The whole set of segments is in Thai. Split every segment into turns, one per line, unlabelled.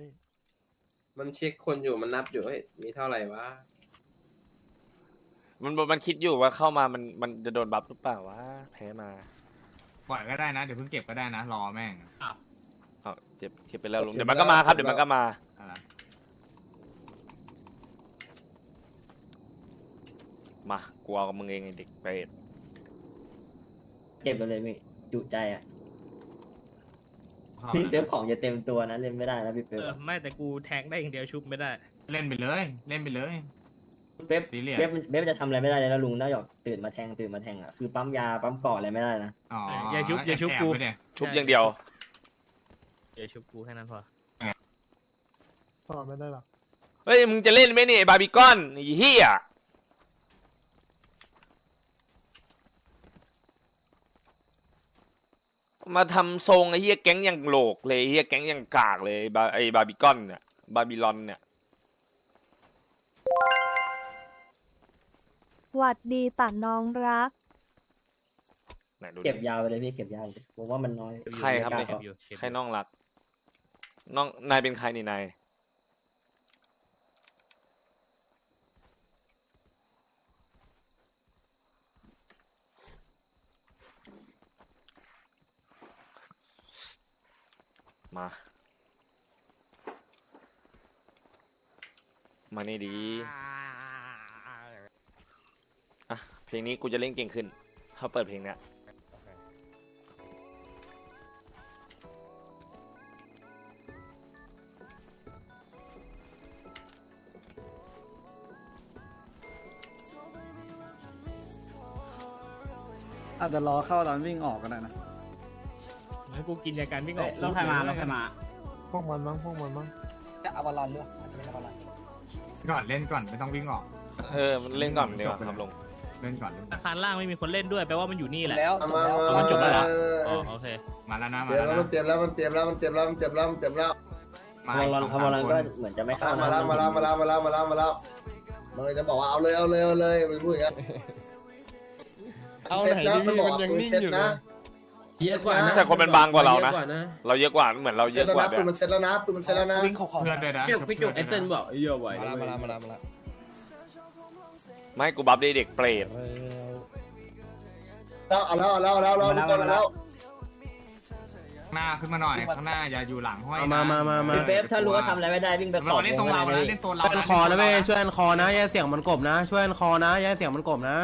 พี่
มันเช็คคนอยู่มันนับอยู่เฮ้ยมีเท่าไหร่วะ
มันมันคิดอยู่ว่าเข้ามามันมันจะโดนบัฟหรือเปล่าวะแพ้มา
ปล่อยก็ได้นะเดี๋ยวเพิ่งเก็บก็ได้นะรอแม่ง
เอาเจ็บเจ็บไปแล้วลุงเดี๋ยวมันก็มาครับเดี๋ยวมันก็มา
อะไร
มากลัวกับมึงเองไอ้เด็กเปรต
เก็บไปเลยพี่จุใจอะ
เข้า
พี่
นะ
เป๊ปของจะเต็มตัวนะเล่นไม่ได้นะพี่
เอ
เป๊ป
อ
อะ
ไม่แต่กูแทงได้อย่างเดียวชุบไม่ได้
เล่นไปเลย เล่นไปเลย
เป๊ป
ซีเรียส
เป๊ปเป๊ปจะทำอะไรไม่ได้เลยนะลุงนอกจากตื่นมาแทงตื่นมาแทงอะคือปั๊มยาปั๊มเกาะอะไรไม่ได้นะ
อ๋อ
อย่าชุบอย่าชุบ
แบ
กู
ไว้เนี่ย
ชุบอย่างเดียว
เดี๋ยวชุบกูแค่นั้นพอ
ต่อไม่ได้หรอก
เฮ้ยมึงจะเล่นไหมเนี่ยไอ้บาร์บีคอนไอ้เหี้ย มาทำทรงไอ้เหี้ยแก๊งอย่างโหลกเลยไอ้เหี้ยแก๊งอย่างกากเลยไอ้บาไอ้บาร์บีคอนเนี่ยบาร์บีลอนเนี่ย
หวัดดีตัดน้องรัก
ไหนดูดิ
เก็บยาวไปเลยพี่เก็บยาวไปผมว่ามันน้อย
ใครครับ
ไม่
เนี่ย
กล้า
เก็บอยู่เก็บอยู่
ใครน้องรัก น้องนายเป็นใครนี่นาย มา มานี่ดี อะ เพลงนี้กูจะเล่นเก่งขึ้น ถ้าเปิดเพลงเนี้ย
อาจจะรอเข้าตอนวิ่งออกก็ได้นะ
งั้นกูกินยาการวิ่งออก
รถใครมารถใครมา
พวกมันมั้งพวกมันมั้ง
ก่อนเล่นก่อนไม่ต้องวิ่งออก
เออมันเล่นก่อนดีกว่าครับลง
เล่นก่อนเล่นก่อน
อาคารล่างไม่มีคนเล่นด้วยแปลว่ามันอยู่นี่แหละ
เอามามา
มันจบแล้วเหรอ
เอ
อ๋อ
อ
โอเค
มาแล้วนะมา
เตรียม
แล้ว
แล้ว
นะ
มันเตรียมแล้วมันเตรียมแล้วมันเตรียมแล้วมันเตรียมแล้วมันเตรียมแล้ว
มา
อมรอน
สง
อม
สาม
รอน
ค
ก็
น
เหมือนจะไม่เข้า
มา
นะ
แล้วมาแล้วมาแล้วมาแล้วมาแล้วมาแล้วมันเลยจะบอกว่าเอาเลยเอาเลยเอาเลยมันพูดอย่างเงี้ย
เอา
เสร็จ
ไหน
แล้ว
ดี
มันบอก
มันยัง
ปืน
นิ่ง
เสร็จ
อยู่เล
นะ
ย
เยอะกว่านะ
แต่คนมันบางกว่าเรานะ
เยอะกว่านะ
เราเยอะกว่าเหมือนเรา
เส
เย
ร็จ
อะ
แล้ว
กว่า
นะ
เดี๋
ปืนมันเสร็จแล้วนะปืนมันเสร็จแล้วนะ
เพื่อนด้วยนะ
พี่จุกไอ้เติ้ลบอกเยอะไหว
มาละมาละมาละมาละ
ไม่กูบัฟได้เด็กเปรต
แล้วเอาแล้วเอาแล้วเอาแล้วเอาแล้วทุกคนเอาแล้ว
หน้าขึ้นมาหน่อยข้างหน้าอย่าอยู่หลังห้อย
เอามามามามา
พี่เป๊ปถ้ารู้ว่าทำอะไรไม่ได้วิ่งไปข
เรา
อบ
เล่นตรงเรา
ว
นะ
ง
เล่นตัวเรา
ช่วยคอนะเว้ยช่วยคอนะอย่าเสียงมันกบนะ ช่วยคอนะอย่าเสียงมันกบนะ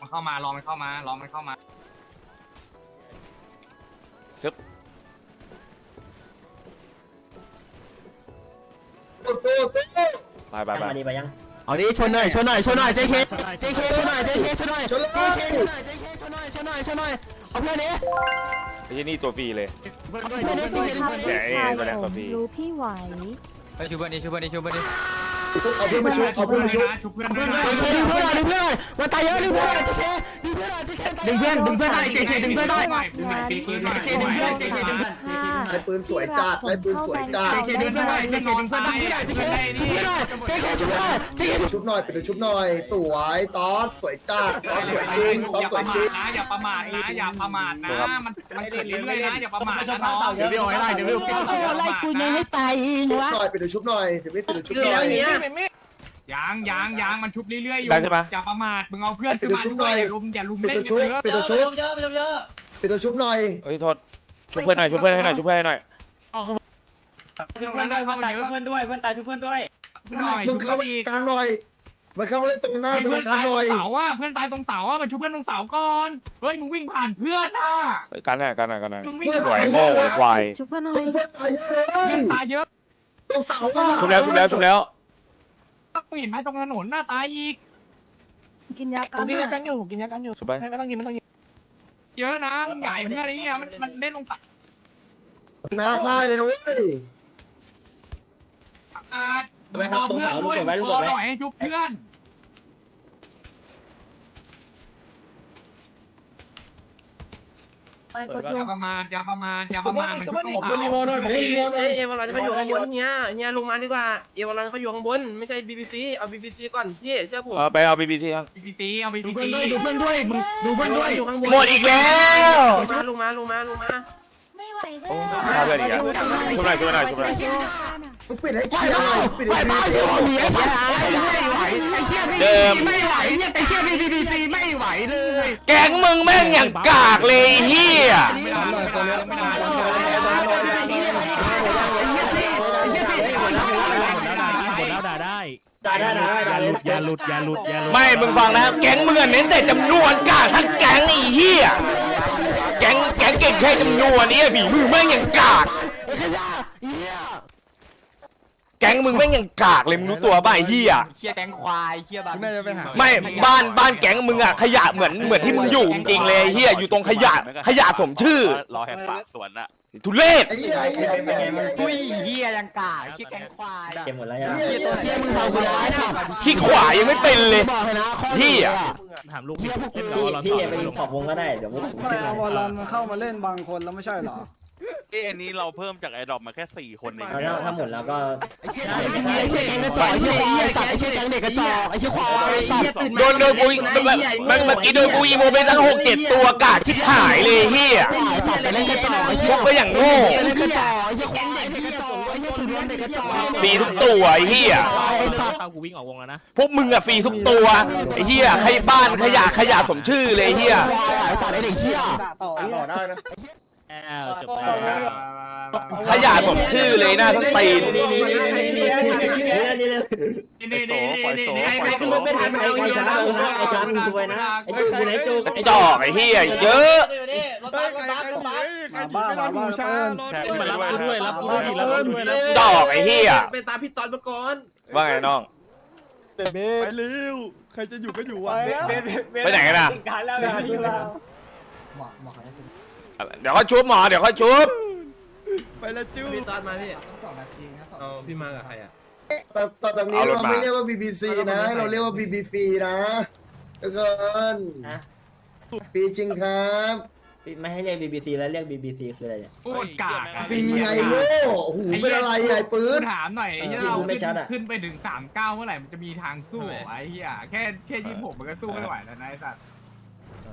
มันเข้ามารอมันเข้ามารอมันเข้ามา
สู้สู้สู้
ไปไป
ยัง
ไป
มาดีไปยัง
เอาดิชนหน่อยชนหน่อยชนหน่อย JK JK ชนหน่อย JK ชนหน่อย
ชนเลย
JK ชนหน่อย JK ชนหน่อยชนหน่อยชนหน่อยเอาเพื่อนนี้
ไอ้ที่นี่ตัวฟรีเลย
เอาเพื่อน
ไม่
นี้
ได้ตัวทับ
เดี๋ยว
พี่ชาย
เดี๋ยว
ผม
เดี๋ยว
รู้พี่ไหว
ไปชูเพื่อนดิชูเพื่อนดิชูเพื่อนดิ
เอาเพื่อนมาชุบเอาเพื่อนมาชุบ
ชุบเพื่อนด้วยนะ
ดึงเพื่อนหน่อยดึงเพื่อนหน่อยมันตายเยอะดึงเพื่อนหน่อย JK ดึงเพื่อนหน่อย JK ดึงเพื่อนดึงเพื่อนหน่อย JK ดึงเพื่อนหน่อย
ดึงหน่อยดึงหน่อย
JK ดึงเพื่อน JK ดึงเพื่อน
ไอ้ปืนสวยจัดไอ้ปืนสวยจัด
JK ดึงเพื่อนหน่อย JK ดึงเพื่อนหน่อย JK ชุบเพื่อนหน่อย JK ชุบเพื่อนหน่อย JK
ชุบหน่อยเป็นชุบหน่อย สวยตอสสวยจัดตอสสวยจริงตอส
อย่า
ส
ป
วย
ระ
จ
มา
ริ
ท
ง
นะอย่าประมาทนะอย่าประมาทนะมันมันเรื่อยๆนะอย่าประมาทนะน้อง
เดี๋ยวพี่โอ้ยได้เดี๋ยวพี่โอ้ย
อะไรกูยังไม่ตาย
ชุบหน่อยเป็นชุบหน่อยถึงไม่เป็นชุบหน่อย
ยางยางยางมันชุบเรื่อยๆอยู่
ได้ใช่ปะ
อย่าประมาทมึงเอาเพื่อนขึ้นมาด้วยอย่าลุมอย่าลุม
เป็น
เล่น
ชุบ
เยอะ
เป็นชุบเป็นชุบหน่อย
เฮ้ยโทษ ช่วยเพื่อนหน่อยช่วยเพื่อนให้หน่อยช่วยเพื่อนให้หน่อย
ชุบเพื่อนด้วยเพื่อนตายเพื่อนด้วยเพื่อนตายชุบเพื่อนด้วยหน่อย
มึ
ชุ
ง
บ
เข้า
เพื่อน
มา
อีก
กลางหน่อยมันเข้ามาเล่นตรงหน้าตร
เพื่อน
งกลาง
ตาย
ห
ตร
น่อย
งเสาอะเพื่อนตายตรงเสาอะมันชุบเพื่อนตรงเสาก่อนเฮ้ยมึงวิ่งผ่านเพื่อนอะ
เฮ้ยกันหน่อยกันหน่อยกันหน่อย
มึงวิ่ง
สวยโง่ไอ้ควาย
ชุบเพื่อนหน่อ
ตร
ย
งเพื่อนตายเย
เพื่อน
อะ
ตายเยอะ
ตรงเสาอะ
ชุบแล้วชุบแล้วชุบแล้ว
มึงเห็นไหมตรงถนนหน้าตายอีก
กินยากัน
กินยากันอยู่กินยากันอยู่
ชุบไป
ไม่ต้องกินไม่ต้องกิน
เยอะนะใหญ่เพื่อนอะไรเงี้ยมันมันเล่นลงเสา
หน้าค่ายเลยนะเว้ย
อ่าเอาเพื่อนด้วยพอหน่อยให้ชุบเพื่อน
ไปกด
อ
ล
ย่างประมาทอย่าประมาทอย่าประมาทมันชุบตรง
ผม
เสา
เป็นรีโมทหน่อยผมเป็นรีโมทหน่อย
เอวอลอนเขาอยู่ข้างบนเฮียเฮียลงมาดีกว่าเอวอลอนเขาอยู่ข้างบนไม่ใช่บีบีซีเอาบีบีซีก่อนพี่เชื่อผม
เอาไปเอาบีบีทีครับ
บีบีซีเอาบี
ดู
บี
เพื่อน
ซี
ด้วยดูเพื่อนด้วยมึงดูเพื่อนด้วย
อยู่ข้างบน
หมดอีกแล้ว
ลงมาลงมาลงมาลงมา
ไไหวเด้
โอ้
อ
ฆ่าเพื่อนอีกอะช่วยหน่อยช่วยหน่อยช่วยหน่อย
มึงปิดให้
ไป
เกียร์
เปล่า
เลยปิด
ไป
ให้
เปล่า
เกีย
เชื่อ
ร์
ผมดิไอ้เหี้ยไม่ไหวไอ้เชี่ยพี่ไม่ไหวเนี่ยไอ้เชี่ยพี่พีซีไม่ไหวเลย
แก๊งมึงแม่งอย่างกากเลยไอ้เฮีย
หมดแล้วด่าได้
ได้ได้ได้ได้เลย
อย่าหลุดอย่าหลุดอย่าหลุด
ไม่มึงฟังนะแก๊งมึงอะเน้นแต่จำนวนกากทั้งแก๊งไอ้เฮียแก๊งแก๊งเก่งแค่จำนวนนี้ฝีมือแม่งอย่างกาก
ไอ้ขยะเหี้ย
แก๊งมึงแม่งอย่างกากเลยมึงรู้ตัวป่ะไอ้เฮีย
เชี่ยแกงควายเชี่ยบา
น่าจะไปหา
ไม่บ้านบ้านแก๊งมึงอะขยะเหมือนเหมือนที่มึงอยู่จริงๆเลยไอ้เฮียอยู่ตรงขยะขยะสมชื่อ
รอแหกปากสวนอะ
ทุเรศ
ไอ้เหี้ยไอ้เหี้ยไอ้เหี้ย
อุ้ยเฮียยังกาเชี่ยแกงควาย
เกมหมดแล้วยัง
เหี้ย
เชี่ยมึงฟังกูนะไอ้สัตว์
ขี้ขวายังไม่เป็นเลย
บอกให้นะข้อ
เหี้ย
ถามลูกพี่เล่น
พี่
น้องเรา
พี่
ต่อ
ไปขอบวงก็ได้ เดี๋ยวผมขึ้นมา
เข้ามาเล่นบางคนแล้วไม่ใช่หรอ เอ้อันนี้เราเพิ่มจากไอดอปมาแค่สี่คนเอง
ถ้าถ้าหมดแล้วก็
ไอ้เชี่ยไอ้เชี่ยแกงกระจอกไอ้เชี่ยไอ้สัตว์ไอ้เชี่ยแกงเด็กกระจอกไอ้เชี่ยควายไอ้สัตว์
โดนโดนกูมันเมื่อกี้โดนกูอีโมไปตั้งหกเจ็ดตัวกาดชิบหายเลยเฮีย
ไอ้สัตว์ไปเล่นกระจอกไอ้เชี่
พ
ยว
กก็อย่างโง่
ไอ้เล่นกระจอกไอ้เชี่ยควายเด็กกระจอกไอ้เชี่ยทุเรียนเด็กกระจอก
ฟรีทุกตัวไอ้เฮีย
ไอ้สัตว์
เข้ากูวิ่งออกวงแล้วนะ
พวกมึงอะฟรีทุกตัวไอ้เฮียใครบ้านขยะขยะสมชื่อเลยไอ้เฮีย
ไอ้สัตว์ไอ้เด็กเชี่ย
ต่อได้นะ
อ้าว จบแล้ว
ขยะสมชื่อเลยหน้าทั้งตีน
นี่นี่นี่นี่นี่นี่นี่
นี่นี่นี่นี่
ไอ้ไปขึ้นรถไม่ทันมัน
ไอ้
เอา
ไอ้
เยอะ
ช้า
นะ
งนะไอ้ช้างมึงซวยนะไอ้จุกไหนจุก
ไอ้จอกไอ้เฮียเยอะ
บ้าบ้าบ้าช้า
มารับกูด้วยรับกูด้วยรับกูด้วย
จอกไอ้เฮีย
ไปตามพี่ตอนมาก่อน
ว่าไงน้อง
เบไปเร็วใครจะอยู่ก็อยู่วะ
ไปไหนกันอะ เดี๋ยวเขาชุบหมอเดี๋ยวเขาชุบ
ไปแล้วจิ้ว
พี่ตอนมาพี่เอาพี่มากับใครอะ
ต่อต่อจากนี้เราไม่เรียกว่า BBC นะ เราเรียกว่า BBC นะทุกคนปีจริงครับ
ไม่ให้เรียก BBC แล้วเรียก BBC คืออะไรเนี่ย
พูดกาก
ปีไอโง่โอ้โหเป็นอะไรไอ้ปืน
ถามหน่อย
ไอ้เหี้ยเราขึ้น
ขึ้นไปถึงสามเก้าเมื่อไหร่มันจะมีทางสู้ไอ้เหี้ยแค่แค่ยี่หกมันก็สู้ไม่ไหวแล้วนะไอ้สัตว์